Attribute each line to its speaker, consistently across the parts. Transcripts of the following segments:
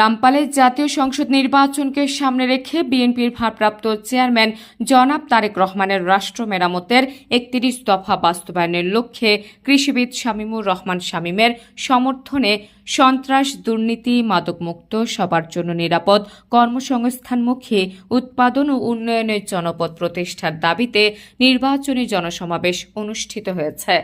Speaker 1: রামপালের জাতীয় সংসদ নির্বাচনকে সামনে রেখে বিএনপির ভারপ্রাপ্ত চেয়ারম্যান জনাব তারেক রহমানের রাষ্ট্র মেরামতের একত্রিশ দফা বাস্তবায়নের লক্ষ্যে কৃষিবিদ শামীমুর রহমান শামীমের সমর্থনে সন্ত্রাস, দুর্নীতি, মাদকমুক্ত, সবার জন্য নিরাপদ কর্মসংস্থানমুখী উৎপাদন ও উন্নয়নের জনপদ প্রতিষ্ঠার দাবিতে নির্বাচনী জনসমাবেশ অনুষ্ঠিত হয়েছে।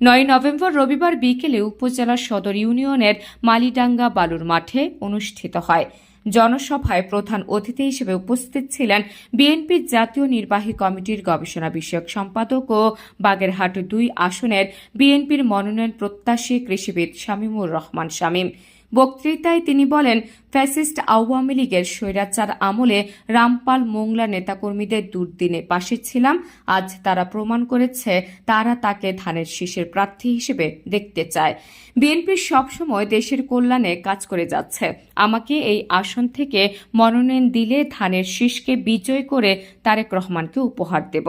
Speaker 1: নয় নভেম্বর রবিবার বিকেলে উপজেলা সদর ইউনিয়নের মালিডাঙ্গা বালুর মাঠে অনুষ্ঠিত হয়। জনসভায় প্রধান অতিথি হিসেবে উপস্থিত ছিলেন বিএনপির জাতীয় নির্বাহী কমিটির গবেষণা বিষয়ক সম্পাদক ও বাগেরহাট দুই আসনের বিএনপির মনোনয়ন প্রত্যাশী কৃষিবিদ শামীমুর রহমান শামীম। বক্তৃতায় তিনি বলেন, ফ্যাসিস্ট আওয়ামী লীগের স্বৈরাচার আমলে রামপাল মোংলা নেতাকর্মীদের দুর্দিনে পাশে ছিলাম। আজ তারা প্রমাণ করেছে তারা তাকে ধানের শীষের প্রার্থী হিসেবে দেখতে চায়। বিএনপি সবসময় দেশের কল্যাণে কাজ করে যাচ্ছে। আমাকে এই আসন থেকে মনোনয়ন দিলে ধানের শীষকে বিজয় করে তারেক রহমানকে উপহার দেব।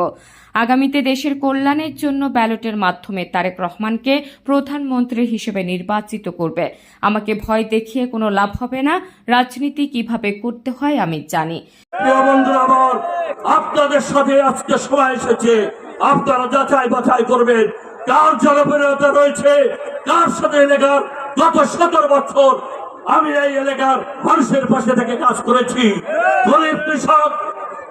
Speaker 1: আগামীতে দেশের কল্যাণের জন্য ব্যালটের মাধ্যমে তারেক রহমানকে প্রধানমন্ত্রী হিসেবে নির্বাচিত করবে। আমাকে ভয় দেখিয়ে কোনো লাভ হবে না। রাজনীতি কীভাবে করতে হয় আমি জানি।
Speaker 2: আমার, আপনাদের সাথে আজকে সময় এসেছে। আপনারা যাচাই বাছাই করবেন কার জনপ্রিয়তা রয়েছে, কার সাথে এলাকার গত সতেরো বছর আমি এই এলাকার মানুষের পাশে থেকে কাজ করেছি। গরিব কৃষক,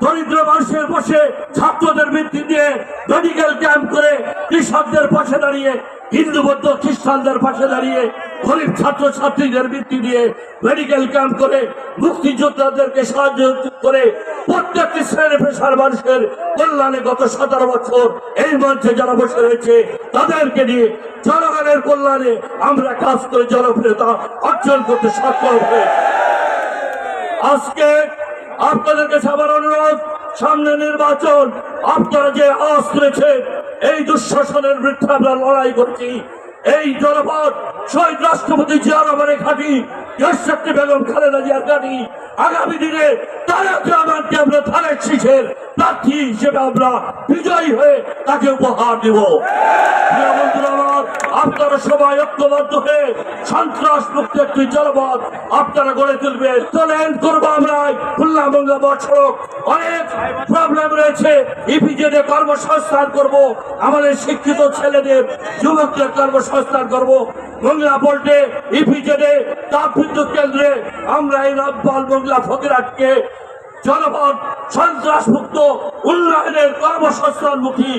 Speaker 2: দরিদ্র মানুষের পাশে ছাত্রদের বৃত্তি দিয়ে মেডিকেল ক্যাম্প করে কৃষকদের পাশে দাঁড়িয়ে হিন্দু বৌদ্ধ খ্রিস্টানদের পাশে দাঁড়িয়ে গরিব ছাত্র ছাত্রীদের বৃত্তি দিয়ে মেডিকেল ক্যাম্প করে মুক্তিযোদ্ধাদেরকে সাহায্য করে প্রত্যেকটি শ্রেণি পেশার মানুষের কল্যাণে গত সতেরো বছর এই মঞ্চে যারা বসে রয়েছে, তাদেরকে নিয়ে জনগণের কল্যাণে আমরা কাজ করে জনপ্রিয়তা অর্জন করতে সক্ষম হয়েছে আজকে আপনাদের কাছে আমার অনুরোধ, সামনে নির্বাচন আপনারা যে আওয়াজ তুলেছেন এই দুঃশাসনের বিরুদ্ধে আমরা লড়াই করছি। এই জনপদ ছয় রাষ্ট্রপতি জিয়া রহমানের ঘাঁটি দেশশক্তি বেগম খালেদা জিয়ার ঘাঁটি আগামী দিনে আমরা শীষের প্রার্থী হিসেবে আমরা বিজয়ী হয়ে তাকে উপহার দিব। আপনারা সবাই ঐক্যবদ্ধ হয়ে সন্ত্রাস মুক্ত একটি আপনারা গড়ে চলেন, করব আমরা খুলনা অনেক প্রবলেম রয়েছে। কর্মসংস্থান করব, আমাদের শিক্ষিত ছেলেদের, যুবকদের কর্মসংস্থান করব। মঙ্গলা বোল্টে ইপিজেডে তাপ বিদ্যুৎ কেন্দ্রে আমরা এই রব্বাল মঙ্গলা ফকিরাটকে জনপদ সন্ত্রাস মুক্ত উন্নয়নের কর্মসংস্থানমুখী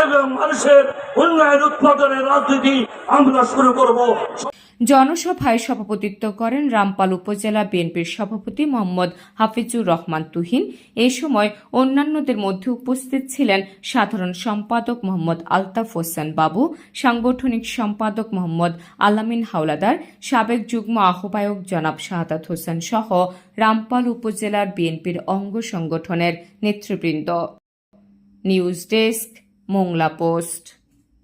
Speaker 2: এবং মানুষের উন্নয়ন উৎপাদনের রাজনীতি আমরা শুরু করব।
Speaker 1: জনসভায় সভাপতিত্ব করেন রামপাল উপজেলা বিএনপির সভাপতি মোহাম্মদ হাফিজুর রহমান তুহিন। এ সময় অন্যান্যদের মধ্যে উপস্থিত ছিলেন সাধারণ সম্পাদক মোহাম্মদ আলতাফ হোসেন বাবু, সাংগঠনিক সম্পাদক মোহাম্মদ আলামিন হাওলাদার, সাবেক যুগ্ম আহ্বায়ক জনাব শাহাদাত হোসেন সহ রামপাল উপজেলার বিএনপির অঙ্গ সংগঠনের নেতৃবৃন্দ। News desk, Mongla post.